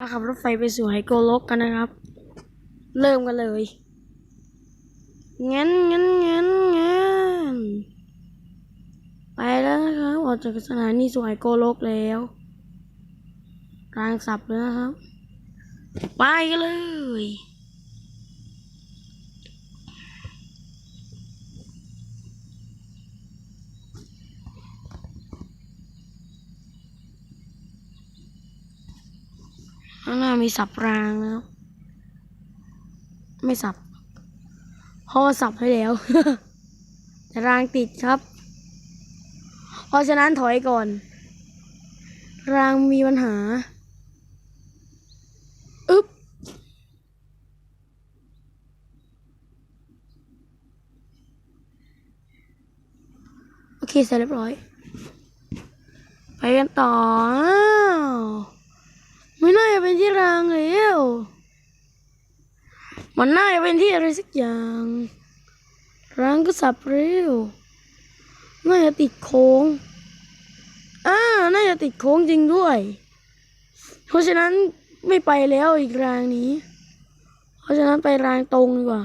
มาขับรถไฟไปสู่ไฮโกโลกกันนะครับ เริ่มกันเลยงั้นงั้นงั้นงั้นไปแล้วนะครับออกจากสถานีสู่ไฮโกโลกแล้วกลางสับเลยนะครับ ไปกันเลย ข้างหน้ามีสับรางนะครับ ไม่สับเพราะว่าสับให้แล้วแต่รางติดครับ เพราะฉะนั้นถอยก่อน รางมีปัญหาอึ๊บโอเคเสร็จเรียบร้อย ไปกันต่ออ้าวไม่น่าจะเป็นที่รางแล้ว มันน่าจะเป็นที่อะไรสักอย่างรางก็สับเร็วน่าจะติดโค้งอ่าน่าจะติดโค้งจริงด้วย เพราะฉะนั้นไม่ไปแล้วอีกรางนี้ เพราะฉะนั้นไปรางตรงดีกว่า